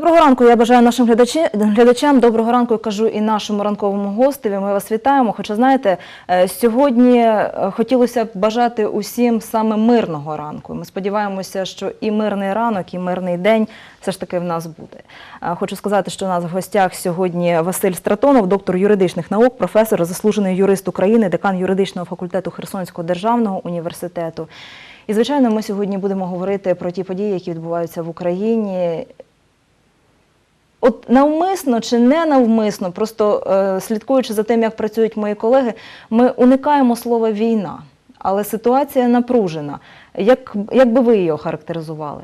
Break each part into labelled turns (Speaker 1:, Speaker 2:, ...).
Speaker 1: Доброго ранку. Я бажаю нашим глядачам. Доброго ранку кажу і нашому ранковому гостеві. Ми вас вітаємо. Хоча знаєте, е, сьогодні е, хотілося б бажати усім саме мирного ранку. Ми сподіваємося, що і мирний ранок, і мирний день все ж таки в нас буде. Е, Хочу сказати, що у нас в гостях сьогодні Василь Стратонов, доктор юридичних наук, професор, заслужений юрист України, декан юридичного факультету Херсонського державного університету. І звичайно, ми сьогодні будемо говорити про ті події, які відбуваються в Україні. От навмисно чи не навмисно, просто е, слідкуючи за тим, як працюють мої колеги, ми уникаємо слова війна, але ситуація напружена. Як, як би ви її охарактеризували?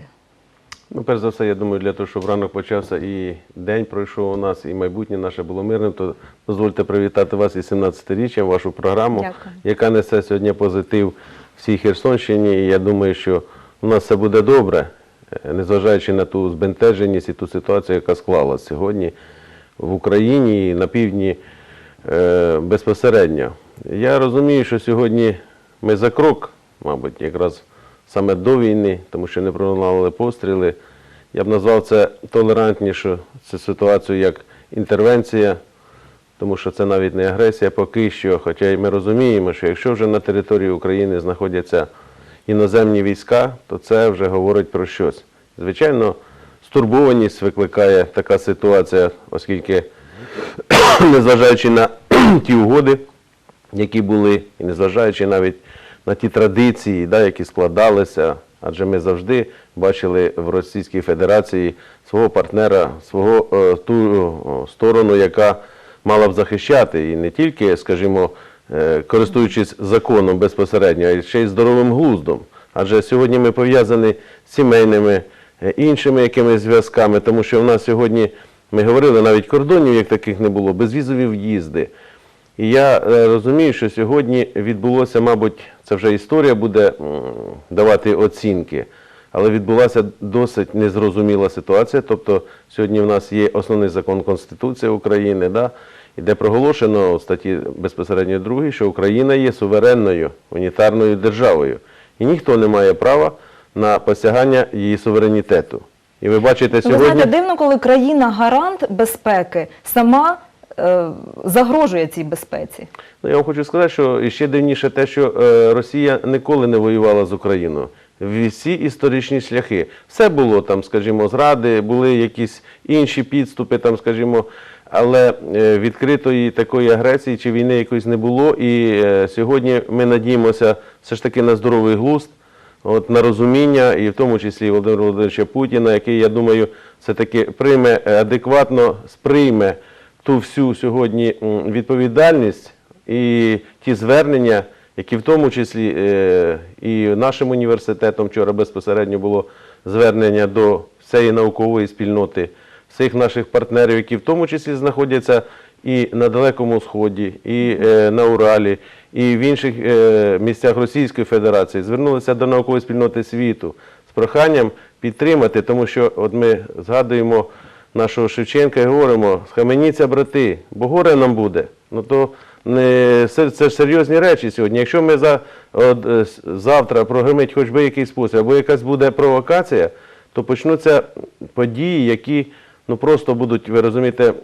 Speaker 2: Ну, перш за все, я думаю, для того, щоб ранок почався і день пройшов у нас, і майбутнє наше було мирним, то дозвольте привітати вас із 17-річчям, вашу програму,
Speaker 1: Дякую.
Speaker 2: яка несе сьогодні позитив всій Херсонщині. І я думаю, що у нас все буде добре, незважаючи на ту збентеженість і ту ситуацію, яка склалась сьогодні в Україні і на півдні е, безпосередньо. Я розумію, що сьогодні ми за крок, мабуть, якраз саме до війни, тому що не пролунали постріли. Я б назвав це толерантнішу цю ситуацію як інтервенція, тому що це навіть не агресія поки що. Хоча й ми розуміємо, що якщо вже на території України знаходяться іноземні війська, то це вже говорить про щось. Звичайно, стурбованість викликає така ситуація, оскільки, незважаючи на ті угоди, які були, і незважаючи навіть на ті традиції, да, які складалися, адже ми завжди бачили в Російській Федерації свого партнера, свого е, ту сторону, яка мала б захищати, і не тільки, скажімо, користуючись законом безпосередньо, а ще й здоровим глуздом. Адже сьогодні ми пов'язані з сімейними е, іншими якимись зв'язками, тому що в нас сьогодні, ми говорили, навіть кордонів як таких не було, безвізові в'їзди. І я е, розумію, що сьогодні відбулося, мабуть, це вже історія буде давати оцінки, але відбулася досить незрозуміла ситуація. Тобто сьогодні в нас є основний закон Конституції України, да, і де проголошено у статті безпосередньо 2, що Україна є суверенною унітарною державою. І ніхто не має права на посягання її суверенітету. І ви бачите
Speaker 1: Ну, ви
Speaker 2: сьогодні.
Speaker 1: знаєте, дивно, коли країна-гарант безпеки сама е, загрожує цій безпеці.
Speaker 2: Ну, я вам хочу сказати, що ще дивніше те, що е, Росія ніколи не воювала з Україною. Всі історичні шляхи. Все було там, скажімо, зради, були якісь інші підступи, там, скажімо, але е, відкритої такої агресії чи війни якоїсь не було. І е, сьогодні ми надіємося все ж таки на здоровий глузд, от, на розуміння, і в тому числі Володимира Володимировича Путіна, який, я думаю, все-таки прийме е, адекватно, сприйме ту всю сьогодні відповідальність і ті звернення, які в тому числі і нашим університетом вчора безпосередньо було звернення до всієї наукової спільноти, всіх наших партнерів, які в тому числі знаходяться і на Далекому Сході, і е, на Уралі, і в інших е, місцях Російської Федерації, звернулися до наукової спільноти світу з проханням підтримати, тому що от ми згадуємо нашого Шевченка і говоримо, схаменіться, брати, бо горе нам буде. Ну то не це, ж серйозні речі сьогодні. Якщо ми за от, е, завтра прогримить хоч би якийсь спосіб, або якась буде провокація, то почнуться події, які ну просто будуть, ви розумієте,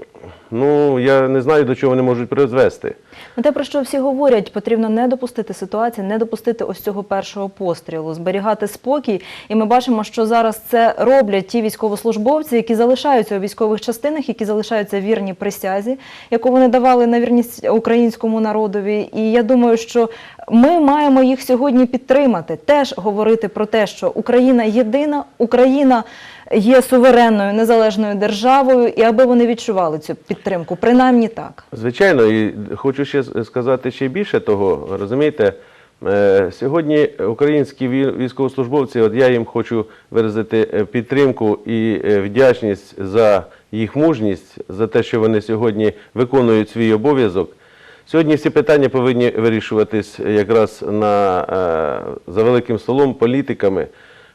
Speaker 2: ну я не знаю, до чого вони можуть призвести.
Speaker 1: Ну, те, про що всі говорять, потрібно не допустити ситуації, не допустити ось цього першого пострілу, зберігати спокій. І ми бачимо, що зараз це роблять ті військовослужбовці, які залишаються у військових частинах, які залишаються вірні присязі, яку вони давали на вірність українському народові. І я думаю, що ми маємо їх сьогодні підтримати, теж говорити про те, що Україна єдина, Україна є суверенною незалежною державою, і аби вони відчували цю підтримку, принаймні так.
Speaker 2: Звичайно, і хочу ще сказати ще більше того. Розумієте, е, сьогодні українські ві- військовослужбовці, от я їм хочу виразити е, підтримку і е, вдячність за їх мужність, за те, що вони сьогодні виконують свій обов'язок. Сьогодні всі питання повинні вирішуватись якраз на, за великим столом політиками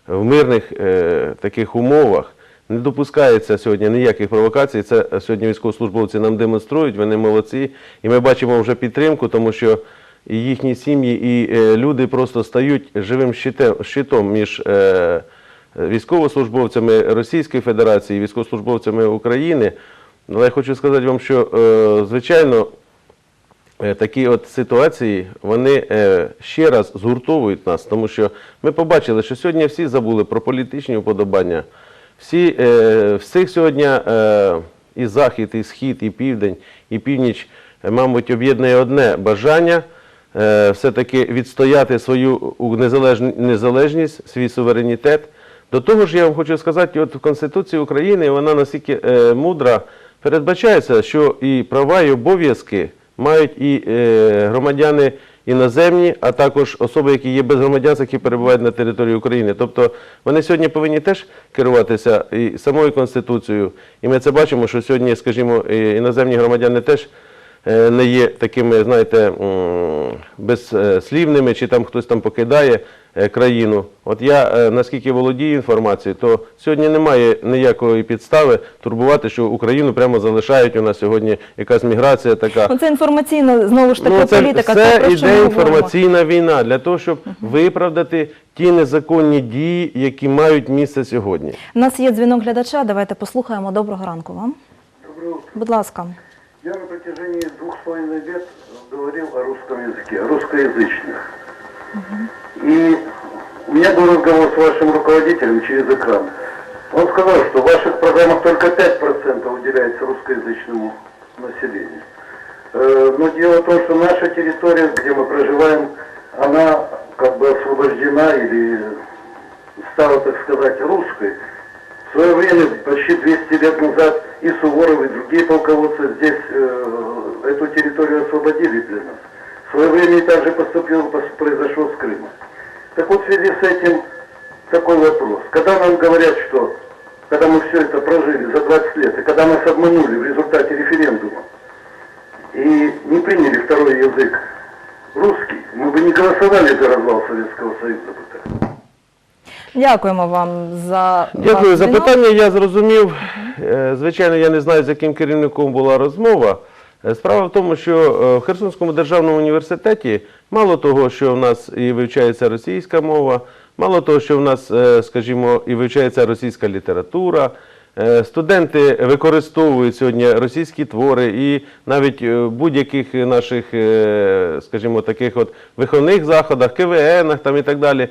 Speaker 2: в мирних е, таких умовах. Не допускається сьогодні ніяких провокацій. Це сьогодні військовослужбовці нам демонструють, вони молодці. І ми бачимо вже підтримку, тому що і їхні сім'ї, і е, люди просто стають живим щитем, щитом між е, військовослужбовцями Російської Федерації, і військовослужбовцями України. Але я хочу сказати вам, що е, звичайно. Е, Такі от ситуації вони е, ще раз згуртовують нас, тому що ми побачили, що сьогодні всі забули про політичні уподобання. Всі, е, всіх сьогодні і захід, і схід, і південь, і північ, мабуть, об'єднує одне бажання все-таки відстояти свою незалежність, свій суверенітет. До того ж, я вам хочу сказати, от в Конституції України вона настільки мудра, передбачається, що і права, і обов'язки мають і е, громадяни іноземні, а також особи, які є без громадянства, які перебувають на території України. Тобто вони сьогодні повинні теж керуватися і самою Конституцією. І ми це бачимо, що сьогодні, скажімо, іноземні громадяни теж е, не є такими, знаєте, безслівними, чи там хтось там покидає країну. От я е, наскільки володію інформацією, то сьогодні немає ніякої підстави турбувати, що Україну прямо залишають у нас сьогодні якась міграція така.
Speaker 1: Ну, це інформаційна знову ж таки
Speaker 2: Ну, це
Speaker 1: політика.
Speaker 2: все
Speaker 1: про що
Speaker 2: іде
Speaker 1: ми говоримо.
Speaker 2: інформаційна війна для того, щоб виправдати ті незаконні дії, які мають місце сьогодні.
Speaker 1: У нас є дзвінок глядача. Давайте послухаємо. Доброго ранку вам.
Speaker 3: Доброе утро.
Speaker 1: Будь ласка.
Speaker 3: Я на протяжении двух с половиной лет говорил о русском языке, о русскоязычных. И у меня был разговор с вашим руководителем через экран. Он сказал, что в ваших программах только 5% уделяется русскоязычному населению. Э, Но дело в том, что наша территория, где мы проживаем, она как бы освобождена или стала, так сказать, русской. В свое время, почти 200 лет назад, и Суворов, и другие полководцы здесь э, эту территорию освободили для нас. В свое время и также поступило, пос- произошло с Крымом. Так вот, в связи с этим такой вопрос. Когда нам говорят, что когда мы все это прожили за 20 лет, и когда нас обманули в результате референдума, и не приняли второй язык русский, мы бы не голосовали за развал Советского Союза. бы так.
Speaker 1: Дякуємо вам за
Speaker 2: Дякую
Speaker 1: ваш
Speaker 2: за
Speaker 1: дзвінок.
Speaker 2: питання. Я зрозумів. Е, Звичайно, я не знаю, з яким керівником була розмова. Е, Справа в тому, що е, в Херсонському державному університеті мало того, що в нас і вивчається російська мова, мало того, що в нас, е, скажімо, і вивчається російська література. Студенти використовують сьогодні російські твори і навіть в будь-яких наших, скажімо, таких от виховних заходах, КВНах там і так далі.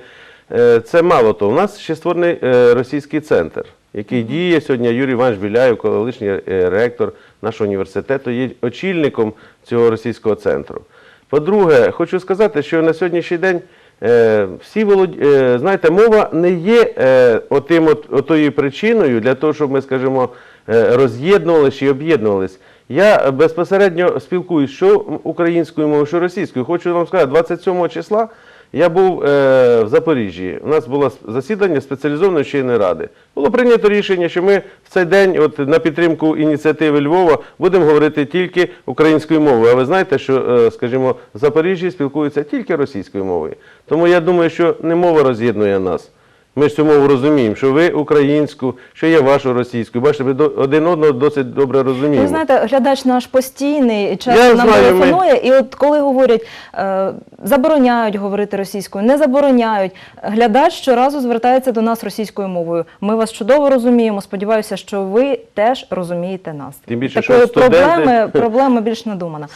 Speaker 2: Це мало того. У нас ще створений російський центр, який діє сьогодні. Юрій Іванович Біляєв, колишній ректор нашого університету, є очільником цього російського центру. По-друге, хочу сказати, що на сьогоднішній день е, всі волод... е, знаєте, мова не є е, отим от, отою причиною для того, щоб ми, скажімо, роз'єднувалися чи об'єднувалися. Я безпосередньо спілкуюсь що українською мовою, що російською. Хочу вам сказати, 27 числа я був е, в Запоріжжі. У нас було засідання спеціалізованої вченої ради. Було прийнято рішення, що ми в цей день, от на підтримку ініціативи Львова, будемо говорити тільки українською мовою. А ви знаєте, що, е, скажімо, в Запоріжжі спілкуються тільки російською мовою. Тому я думаю, що не мова роз'єднує нас. Ми ж цю мову розуміємо, що ви українську, що я вашу російську. Бачите, ми один одного досить добре розуміємо.
Speaker 1: Ви знаєте, глядач наш постійний часто нам
Speaker 2: знаю, ми-
Speaker 1: телефонує, і от коли говорять, е, забороняють говорити російською, не забороняють, глядач щоразу звертається до нас російською мовою. Ми вас чудово розуміємо. Сподіваюся, що ви теж розумієте нас.
Speaker 2: Тим більше,
Speaker 1: Такої
Speaker 2: що студенти-
Speaker 1: проблеми, проблема більш надумана.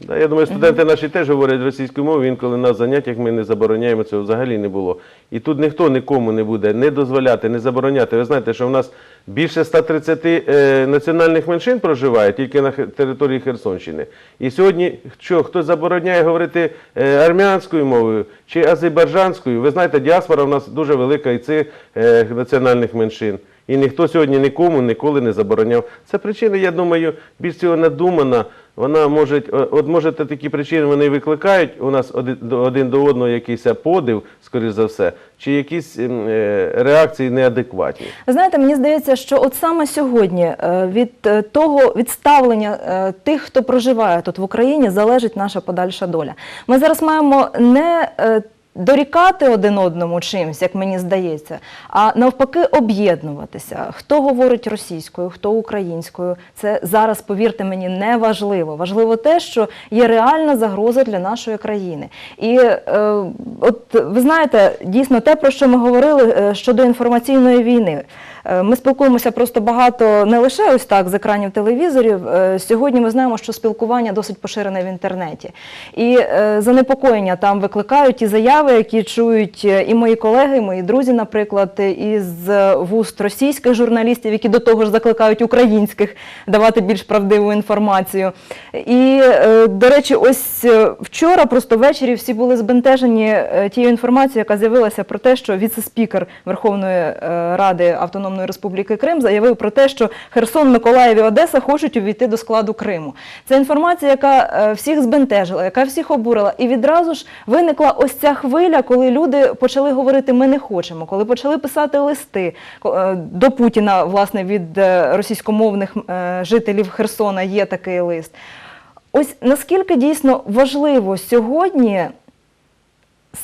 Speaker 2: Да, я думаю, студенти наші теж говорять російською мовою, інколи на заняттях ми не забороняємо, цього взагалі не було. І тут ніхто нікому не буде не дозволяти, не забороняти. Ви знаєте, що в нас більше 130 е, національних меншин проживає тільки на території Херсонщини. І сьогодні, що хтось забороняє говорити е, армянською мовою чи азербайджанською, ви знаєте, діаспора в нас дуже велика і цих е, національних меншин. І ніхто сьогодні нікому ніколи не забороняв. Це причина, я думаю, більш цього надумана. Вона може, от може такі причини вони викликають у нас один до, одного якийсь подив, скоріш за все, чи якісь ем, е, реакції неадекватні.
Speaker 1: Знаєте, мені здається, що от саме сьогодні е, від е, того відставлення е, тих, хто проживає тут в Україні, залежить наша подальша доля. Ми зараз маємо не е, дорікати один одному чимсь, як мені здається, а навпаки об'єднуватися. Хто говорить російською, хто українською. Це зараз, повірте мені, не важливо. Важливо те, що є реальна загроза для нашої країни. І е, от ви знаєте, дійсно те, про що ми говорили е, щодо інформаційної війни. Е, Ми спілкуємося просто багато не лише ось так з екранів телевізорів. Е, Сьогодні ми знаємо, що спілкування досить поширене в інтернеті. І е, занепокоєння там викликають ті заяви, які чують і мої колеги, і мої друзі, наприклад, із вуст російських журналістів, які до того ж закликають українських давати більш правдиву інформацію. І, до речі, ось вчора просто ввечері всі були збентежені тією інформацією, яка з'явилася про те, що віце-спікер Верховної Ради Автономної Республіки Крим заявив про те, що Херсон, Миколаїв і Одеса хочуть увійти до складу Криму. Це інформація, яка е, всіх збентежила, яка всіх обурила. І відразу ж виникла ось ця хвиля, коли люди почали говорити Ми не хочемо, коли почали писати листи е, до Путіна, власне, від е, російськомовних жителів Херсона є такий лист. Ось наскільки дійсно важливо сьогодні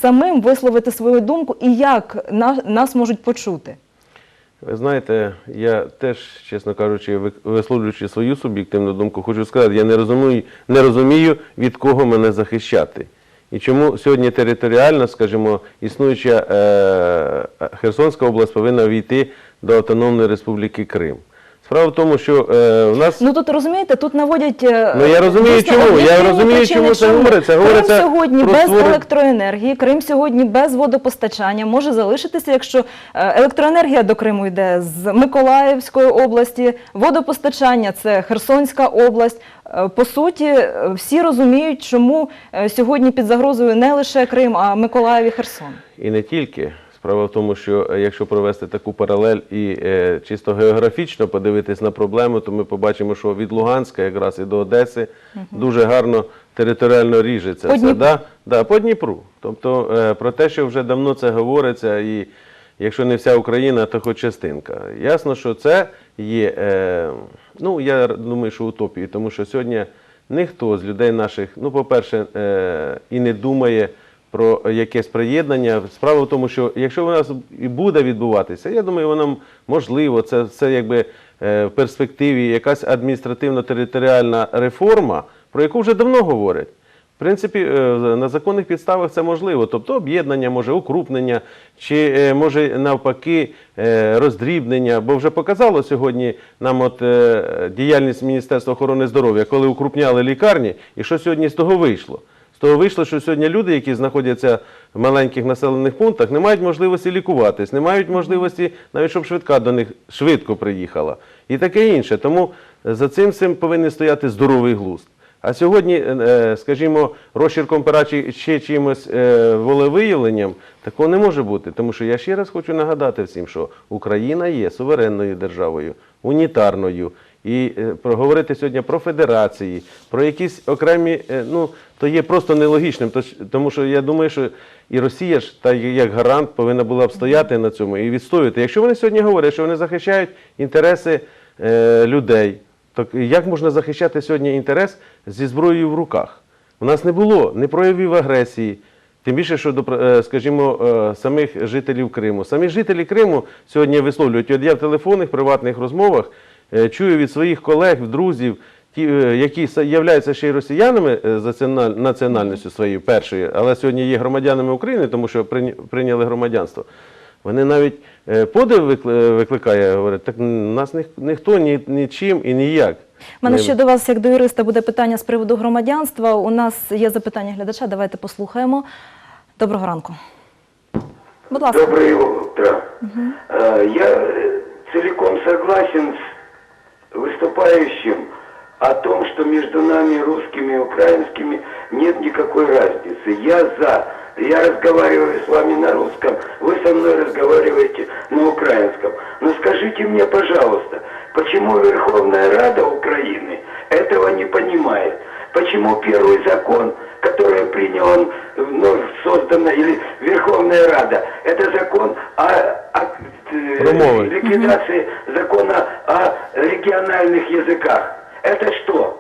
Speaker 1: самим висловити свою думку і як нас можуть почути?
Speaker 2: Ви знаєте, я теж, чесно кажучи, висловлюючи свою суб'єктивну думку, хочу сказати, я не розумію, не розумію, від кого мене захищати. І чому сьогодні територіально, скажімо, існуюча е, Херсонська область повинна війти до Автономної Республіки Крим. Справа в тому, що е, у нас
Speaker 1: Ну тут розумієте, тут наводять е,
Speaker 2: Ну, я розумію,
Speaker 1: дійсно
Speaker 2: чому. Я
Speaker 1: об'єктивні
Speaker 2: розумію,
Speaker 1: причини,
Speaker 2: чому це говориться. Говориться
Speaker 1: Крим сьогодні
Speaker 2: про
Speaker 1: без
Speaker 2: створення-
Speaker 1: електроенергії, Крим сьогодні без водопостачання може залишитися, якщо е, електроенергія до Криму йде з Миколаївської області, водопостачання це Херсонська область. Е, По суті, е, всі розуміють, чому е, сьогодні під загрозою не лише Крим, а Миколаїв і Херсон.
Speaker 2: І не тільки. Справа в тому, що е, якщо провести таку паралель і е, чисто географічно подивитись на проблему, то ми побачимо, що від Луганська якраз і до Одеси дуже гарно територіально ріжеться.
Speaker 1: По
Speaker 2: це,
Speaker 1: Дніпру.
Speaker 2: да? Да, по Дніпру. Тобто е, про те, що вже давно це говориться, і якщо не вся Україна, то хоч частинка. Ясно, що це є, е, ну я думаю, що утопією, тому що сьогодні ніхто з людей наших, ну, по-перше, е, і не думає про якесь приєднання. Справа в тому, що якщо у нас і буде відбуватися, я думаю, воно можливо, це, це якби е, в перспективі якась адміністративно-територіальна реформа, про яку вже давно говорять. В принципі, е, на законних підставах це можливо, тобто об'єднання, може укрупнення, чи е, може навпаки роздрібнення. Бо вже показало сьогодні нам от діяльність Міністерства охорони здоров'я, коли укрупняли лікарні, і що сьогодні з того вийшло? З того вийшло, що сьогодні люди, які знаходяться в маленьких населених пунктах, не мають можливості лікуватись, не мають можливості навіть щоб швидка до них швидко приїхала. І таке інше. Тому за цим цим повинен стояти здоровий глузд. А сьогодні, е, скажімо, розчірком пера чи ще чимось е, волевиявленням такого не може бути. Тому що я ще раз хочу нагадати всім, що Україна є суверенною державою, унітарною. І е, проговорити сьогодні про федерації, про якісь окремі, е, ну то є просто нелогічним. Тому що я думаю, що і Росія ж, та як гарант, повинна була б стояти на цьому і відстоювати. Якщо вони сьогодні говорять, що вони захищають інтереси е, людей, так як можна захищати сьогодні інтерес зі зброєю в руках? У нас не було ні проявів агресії, тим більше, що е, скажімо, самих жителів Криму. Самі жителі Криму сьогодні висловлюють. От я в телефонних приватних розмовах чую від своїх колег, друзів, ті, е, які являються ще й росіянами е, за національністю своєю першою, але сьогодні є громадянами України, тому що прийняли громадянство. Вони навіть е, подив викли- викликає, говорять, так нас ніх- ніхто ні, нічим і ніяк.
Speaker 1: У мене ще до вас, як до юриста, буде питання з приводу громадянства. У нас є запитання глядача. Давайте послухаємо. Доброго ранку. Будь ласка.
Speaker 4: Доброе утро. Э, Я целиком согласен выступающим о том, что между нами, русскими и украинскими, нет никакой разницы. Я за. Я разговариваю с вами на русском, вы со мной разговариваете на украинском. Но скажите мне, пожалуйста, почему Верховная Рада Украины этого не понимает? Почему первый закон, который принял вновь созданная или Верховная Рада, это закон о, о, э,
Speaker 2: Промовы.
Speaker 4: ликвидации закона о региональных языках? Это что?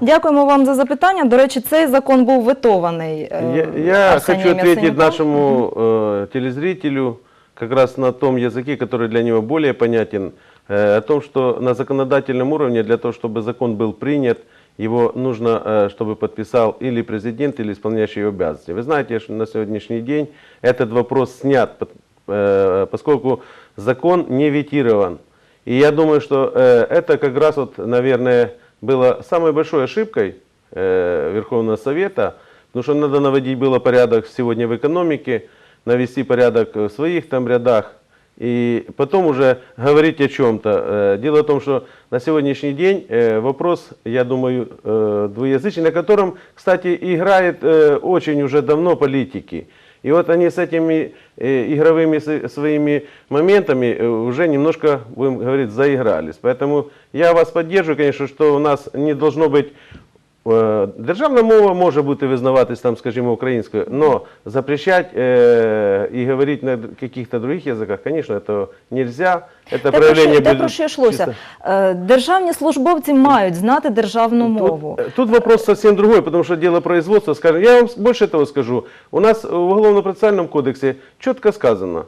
Speaker 1: Дякуємо вам за запитання. До речі, цей закон був ветований. е,
Speaker 2: Я, я
Speaker 1: Арсенієм
Speaker 2: хочу ответить
Speaker 1: Яценюком.
Speaker 2: нашему э, телезрителю как раз на том языке, который для него более понятен, э, о том, что на законодательном уровне для того, чтобы закон был принят, его нужно, э, чтобы подписал или президент, или исполняющий обязанности. Вы знаете, что на сегодняшний день этот вопрос снят, э, поскольку закон не ветирован. И я думаю, что э, это как раз, вот, наверное, было самой большой ошибкой Верховного Совета, потому что надо наводить было порядок сегодня в экономике, навести порядок в своих там рядах, и потом уже говорить о чем-то. Э, Дело в том, что на сегодняшний день э, вопрос, я думаю, э, двуязычный, на котором, кстати, играет э, очень уже давно политики. И вот они с этими э, игровыми с- своими моментами э, уже немножко, будем говорить, заигрались. Поэтому я вас поддерживаю, конечно, что у нас не должно быть Е, Державна мова може бути визнаватись там, скажімо, українською, але запрещать е, і говорити на каких-то других язиках, звісно, це нельзя. Це
Speaker 1: Те, про
Speaker 2: проявлення
Speaker 1: що, те,
Speaker 2: без-
Speaker 1: про що йшлося.
Speaker 2: чисто-
Speaker 1: Е, Державні службовці мають знати державну мову.
Speaker 2: Тут, тут вопрос совсем другой, потому что дело производства, скажем, я вам больше того скажу, у нас в Уголовно-процессуальном кодексе четко сказано,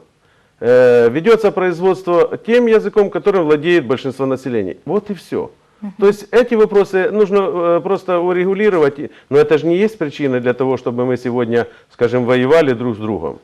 Speaker 2: э, ведется производство тем языком, которым владеет большинство населения. Вот и все. То есть эти вопросы нужно э, просто урегулировать, И- но это же не есть причина для того, чтобы мы сегодня, скажем, воевали друг с другом.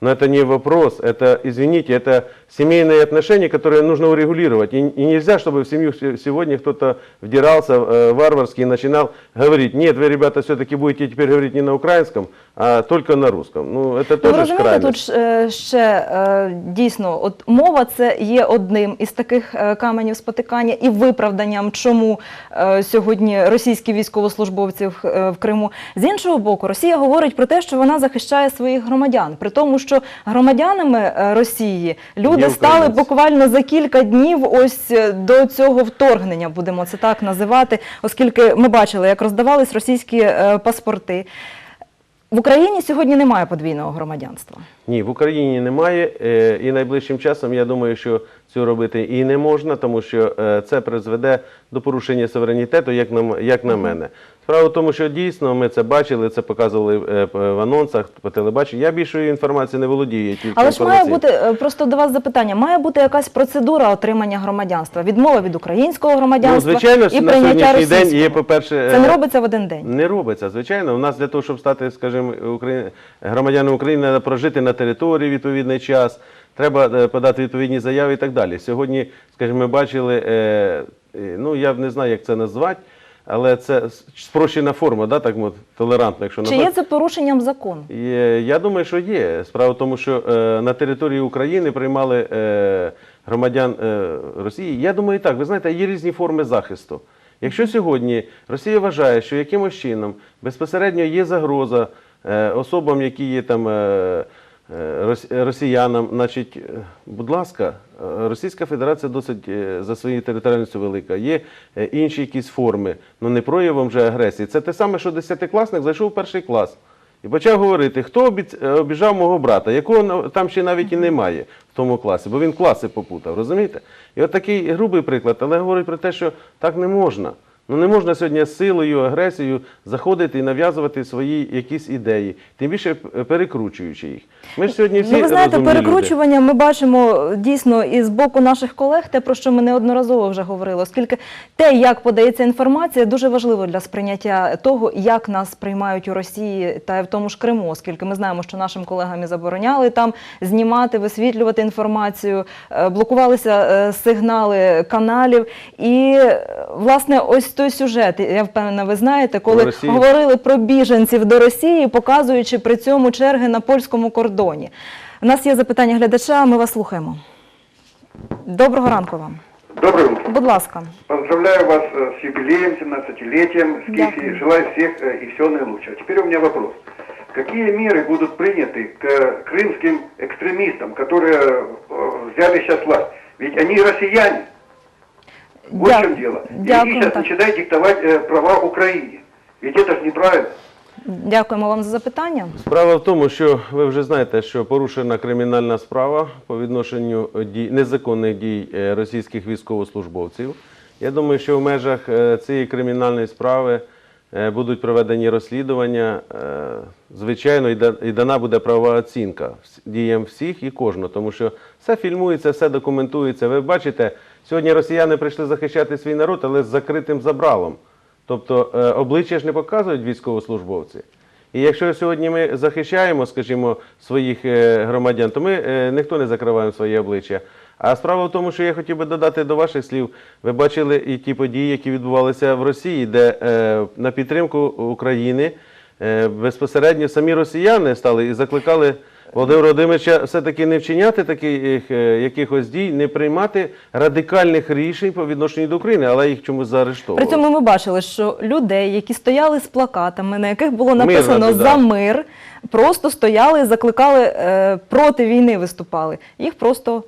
Speaker 2: Но это не вопрос, это, извините, это семейные отношения, которые нужно урегулировать. И, и нельзя, чтобы в семью се- сегодня кто-то вдирался э, варварски и начинал говорить, нет, вы, ребята, все-таки будете теперь говорить не на украинском, а только на русском. Ну, это
Speaker 1: Ну, ви
Speaker 2: тоже
Speaker 1: розумієте,
Speaker 2: крайность.
Speaker 1: тут ж, е, ще е, дійсно, от мова це є одним із таких е, каменів спотикання і виправданням, чому е, сьогодні російські військовослужбовці в, е, в Криму. З іншого боку, Росія говорить про те, що вона захищає своїх громадян, при тому, що громадянами е, Росії люди
Speaker 2: Є
Speaker 1: стали буквально за кілька днів ось е, до цього вторгнення, будемо це так називати, оскільки ми бачили, як роздавались російські е, паспорти. В Україні сьогодні немає подвійного громадянства.
Speaker 2: Ні, в Україні немає, е, і найближчим часом я думаю, що цього робити і не можна, тому що це призведе до порушення суверенітету, як на, як на мене. Справа в тому, що дійсно ми це бачили, це показували е, в анонсах по телебаченню. Я більшою інформацією не володію. я тільки
Speaker 1: Але ж має бути е, просто до вас запитання: має бути якась процедура отримання громадянства, відмова від українського громадянства
Speaker 2: Ну, звичайно,
Speaker 1: і
Speaker 2: на
Speaker 1: прийняття
Speaker 2: день є, по-перше,
Speaker 1: Це не
Speaker 2: е,
Speaker 1: робиться в один день.
Speaker 2: Не робиться, звичайно. У нас для того, щоб стати, скажімо, Украї... громадянами України, треба прожити на території відповідний час, треба подати відповідні заяви і так далі. Сьогодні, скажімо, ми бачили, ну я не знаю, як це назвати, але це спрощена форма, да, так мовити, толерантно, якщо
Speaker 1: Чи є це порушенням закону?
Speaker 2: Є- Я думаю, що є. Справа в тому, що е, на території України приймали е, громадян е, Росії. Я думаю, так, ви знаєте, є різні форми захисту. Якщо сьогодні Росія вважає, що якимось чином безпосередньо є загроза е, особам, які є там е, росіянам, значить, е, будь ласка, е, Російська Федерація досить е, за своєю територіальністю велика. Є е, інші якісь форми, ну не проявом же агресії. Це те саме, що десятикласник зайшов в перший клас. І почав говорити, хто е, обіжав мого брата, якого там ще навіть і немає в тому класі, бо він класи попутав, розумієте? І от такий грубий приклад, але говорить про те, що так не можна. Ну не можна сьогодні силою, агресією заходити і нав'язувати свої якісь ідеї, тим більше перекручуючи їх. Ми ж сьогодні всі
Speaker 1: Ну, ви знаєте,
Speaker 2: розумні люди.
Speaker 1: перекручування ми бачимо дійсно і з боку наших колег, те, про що ми неодноразово вже говорили, оскільки те, як подається інформація, дуже важливо для сприйняття того, як нас приймають у Росії та в тому ж Криму, оскільки ми знаємо, що нашим колегам і забороняли там знімати, висвітлювати інформацію, е, блокувалися е, сигнали каналів. І е, власне ось той сюжет, я впевнена, ви знаєте, коли
Speaker 2: Про Росію.
Speaker 1: говорили про біженців до Росії, показуючи при цьому черги на польському кордоні. У нас є запитання глядача, ми вас слухаємо. Доброго ранку вам.
Speaker 3: Доброе утро.
Speaker 1: Будь ласка.
Speaker 3: Поздравляю вас э, с юбилеем, 17-летием, с
Speaker 1: Дякую.
Speaker 3: Кифи. Желаю всех э, и всего наилучшего. Теперь у меня вопрос. Какие меры будут приняты к крымским экстремистам, которые э, взяли сейчас власть? Ведь они россияне. Вот в
Speaker 1: Дя-
Speaker 3: чем дело. И они
Speaker 1: Дякую,
Speaker 3: сейчас
Speaker 1: так.
Speaker 3: начинают диктовать э, права Украине. Ведь это же неправильно.
Speaker 1: Дякуємо вам за запитання.
Speaker 2: Справа в тому, що ви вже знаєте, що порушена кримінальна справа по відношенню дій, незаконних дій е, російських військовослужбовців. Я думаю, що в межах е, цієї кримінальної справи е, будуть проведені розслідування. Е, Звичайно, і да- і дана буде правова оцінка діям всіх і кожного, тому що все фільмується, все документується. Ви бачите, сьогодні росіяни прийшли захищати свій народ, але з закритим забралом. Тобто е, обличчя ж не показують військовослужбовці. І якщо сьогодні ми захищаємо, скажімо, своїх е, громадян, то ми е, ніхто не закриваємо своє обличчя. А справа в тому, що я хотів би додати до ваших слів, ви бачили і ті події, які відбувалися в Росії, де е, на підтримку України е, безпосередньо самі росіяни стали і закликали Володимира Володимировича все-таки не вчиняти таких е, якихось дій, не приймати радикальних рішень по відношенню до України, але їх чомусь заарештовували.
Speaker 1: При цьому ми бачили, що людей, які стояли з плакатами, на яких було написано
Speaker 2: да.
Speaker 1: за мир, просто стояли, закликали е, проти війни, виступали. Їх просто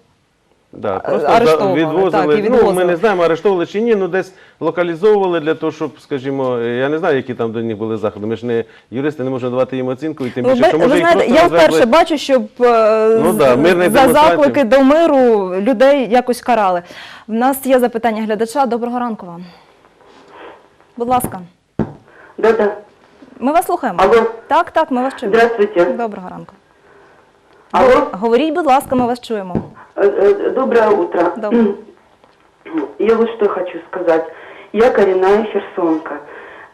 Speaker 2: Да,
Speaker 1: Е,
Speaker 2: просто
Speaker 1: арештовували,
Speaker 2: відвозили.
Speaker 1: так, і
Speaker 2: ну, ми не знаємо, арештовували чи ні, ну десь локалізовували для того, щоб, скажімо, я не знаю, які там до них були заходи. Ми ж не юристи, не можемо давати їм оцінку, і тим більше, що
Speaker 1: ви
Speaker 2: може їх
Speaker 1: знаєте,
Speaker 2: просто
Speaker 1: я вперше
Speaker 2: розвезли.
Speaker 1: бачу, щоб е,
Speaker 2: Ну
Speaker 1: з-
Speaker 2: да,
Speaker 1: за
Speaker 2: демонстрантів.
Speaker 1: заклики до миру людей якось карали. В нас є запитання глядача. Доброго ранку вам. Будь ласка,
Speaker 5: Да-да.
Speaker 1: ми вас слухаємо.
Speaker 5: Алло.
Speaker 1: Так, так, ми вас чуємо.
Speaker 5: Здравствуйте.
Speaker 1: Доброго ранку.
Speaker 5: Алло.
Speaker 1: Говоріть, будь ласка, ми вас чуємо.
Speaker 5: Э, э, Доброе утро.
Speaker 1: Доброе.
Speaker 5: Я вот что хочу сказать. Я коренная херсонка.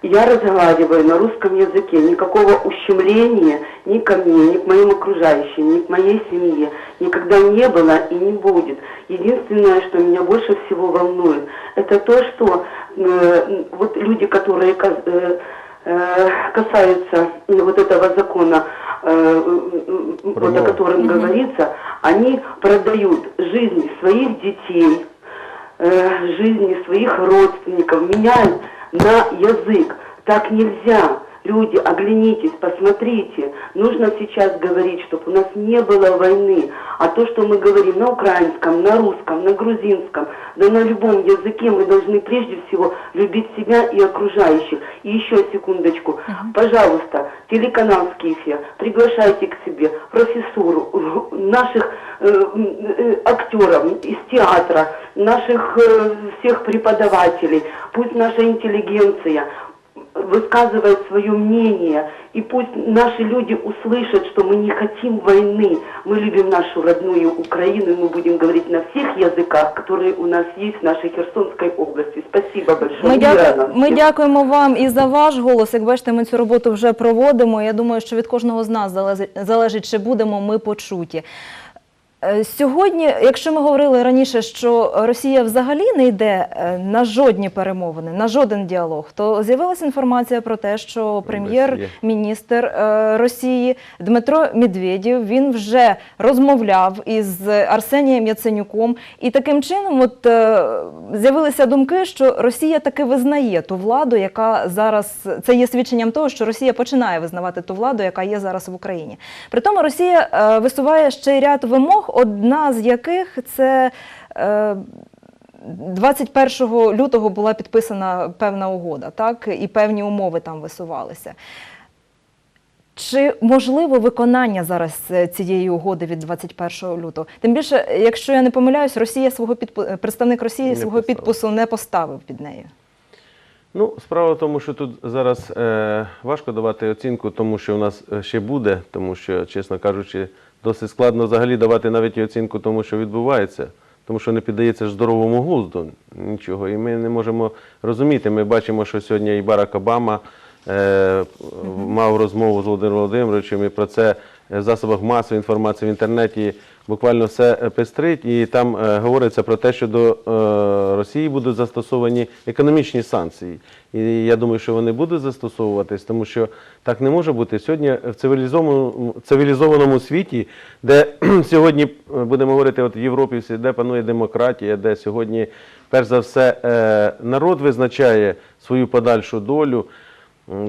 Speaker 5: Я разговариваю на русском языке. Никакого ущемления ни ко мне, ни к моим окружающим, ни к моей семье никогда не было и не будет. Единственное, что меня больше всего волнует, это то, что э, вот люди, которые э, э, касаются вот этого закона, э, вот о котором говорится, они продают жизни своих детей, э, жизни своих родственников, меняют на язык. Так нельзя. Люди, оглянитесь, посмотрите. Нужно сейчас говорить, чтобы у нас не было войны. А то, что мы говорим на украинском, на русском, на грузинском, да на любом языке, мы должны прежде всего любить себя и окружающих. И еще секундочку. Пожалуйста, телеканал «Скифия», приглашайте к себе профессуру, наших э, э, актеров из театра, наших э, всех преподавателей. Пусть наша интеллигенция высказывает свое мнение, и пусть наши люди услышат, что мы не хотим войны, мы любим нашу родную Украину, и мы будем говорить на всех языках, которые у нас есть в нашей Херсонской области. Спасибо большое.
Speaker 1: Ми,
Speaker 5: Мира
Speaker 1: дяку...
Speaker 5: нам
Speaker 1: ми
Speaker 5: всем.
Speaker 1: дякуємо вам і за ваш голос. Як бачите, ми цю роботу вже проводимо. Я думаю, що від кожного з нас залежить, залежить чи будемо ми почуті. Е, Сьогодні, якщо ми говорили раніше, що Росія взагалі не йде е, на жодні перемовини, на жоден діалог, то з'явилася інформація про те, що прем'єр-міністр е, Росії Дмитро Медведєв він вже розмовляв із Арсенієм Яценюком, і таким чином, от з'явилися думки, що Росія таки визнає ту владу, яка зараз це є свідченням того, що Росія починає визнавати ту владу, яка є зараз в Україні. При тому Росія висуває ще ряд вимог, одна з яких це. е, 21 лютого була підписана певна угода, так і певні умови там висувалися. Чи можливо виконання зараз е, цієї угоди від 21 лютого? Тим більше, якщо я не помиляюсь, Росія свого підпу... представник Росії
Speaker 2: Не
Speaker 1: свого
Speaker 2: поставив.
Speaker 1: підпису не поставив під нею.
Speaker 2: Ну, справа в тому, що тут зараз е, важко давати оцінку, тому що у нас е, ще буде, тому що, чесно кажучи, досить складно взагалі давати навіть оцінку тому, що відбувається, тому що не піддається здоровому глузду нічого. І ми не можемо розуміти. Ми бачимо, що сьогодні і Барак Обама е, мав розмову з Володимиром Володимировичем, і про це засобах масової інформації в інтернеті буквально все е, пестрить, і там е, говориться про те, що до е, Росії будуть застосовані економічні санкції. І я думаю, що вони будуть застосовуватись, тому що так не може бути. Сьогодні в цивілізованому, світі, де сьогодні е, будемо говорити, от в Європі, де панує демократія, де сьогодні, перш за все, е, народ визначає свою подальшу долю.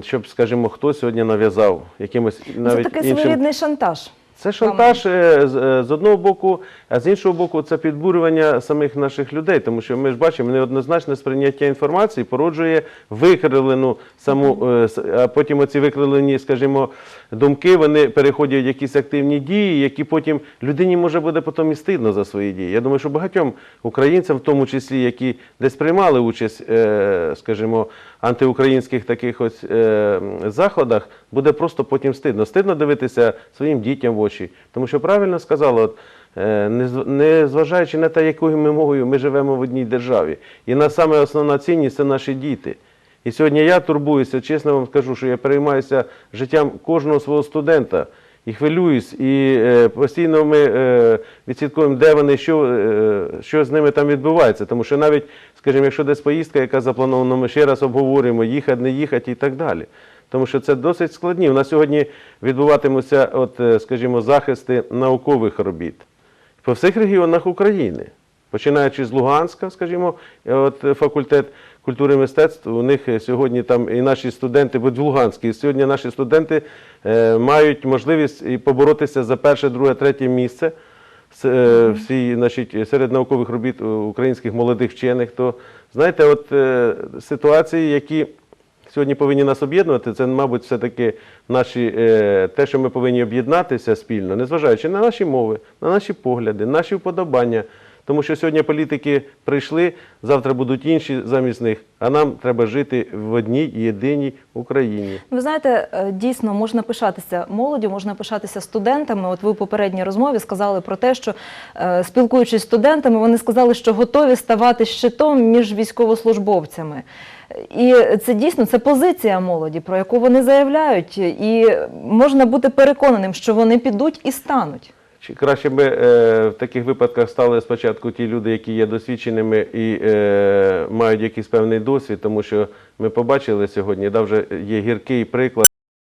Speaker 2: Щоб, скажімо, хто сьогодні нав'язав якимось
Speaker 1: Це
Speaker 2: навіть
Speaker 1: такий
Speaker 2: іншим
Speaker 1: своєрідний шантаж.
Speaker 2: Це шантаж е, з, е, з одного боку, а з іншого боку, це підбурювання самих наших людей, тому що ми ж бачимо, неоднозначне сприйняття інформації породжує викривлену саму, е, а потім оці викривлені, скажімо, думки, вони переходять в якісь активні дії, які потім людині може буде потім і стидно за свої дії. Я думаю, що багатьом українцям, в тому числі, які десь приймали участь, е, скажімо, антиукраїнських таких ось е, заходах, буде просто потім стидно. Стидно дивитися своїм дітям в очі. Тому що правильно сказала, от, е, не зважаючи на те, якою ми мовою ми живемо в одній державі. І на саме основна цінність це наші діти. І сьогодні я турбуюся, чесно вам скажу, що я переймаюся життям кожного свого студента. І хвилююсь, і е, постійно ми е, відслідкуємо, де вони, що, що з ними там відбувається. Тому що навіть, скажімо, якщо десь поїздка, яка запланована, ми ще раз обговорюємо, їхати, не їхати і так далі. Тому що це досить складні. У нас сьогодні відбуватимуться, от, скажімо, захисти наукових робіт по всіх регіонах України. Починаючи з Луганська, скажімо, е, от факультет культури і мистецтв, у них е, сьогодні там і наші студенти, бо в Луганській, і сьогодні наші студенти е, мають можливість і поборотися за перше, друге, третє місце всі, значить, серед наукових робіт українських молодих вчених. То знаєте, от ситуації, які сьогодні повинні нас об'єднувати, це, мабуть, все-таки наші, е, те, що ми повинні об'єднатися спільно, незважаючи на наші мови, на наші погляди, наші вподобання. Тому що сьогодні політики прийшли, завтра будуть інші замість них, а нам треба жити в одній єдиній Україні.
Speaker 1: Ви знаєте, е, дійсно можна пишатися молоддю, можна пишатися студентами. От ви у попередній розмові сказали про те, що е, спілкуючись з студентами, вони сказали, що готові ставати щитом між військовослужбовцями. І це дійсно це позиція молоді, про яку вони заявляють, і можна бути переконаним, що вони підуть і стануть.
Speaker 2: Чи краще би е, в таких випадках стали спочатку ті люди, які є досвідченими і е, мають якийсь певний досвід, тому що ми побачили сьогодні, да, вже є гіркий приклад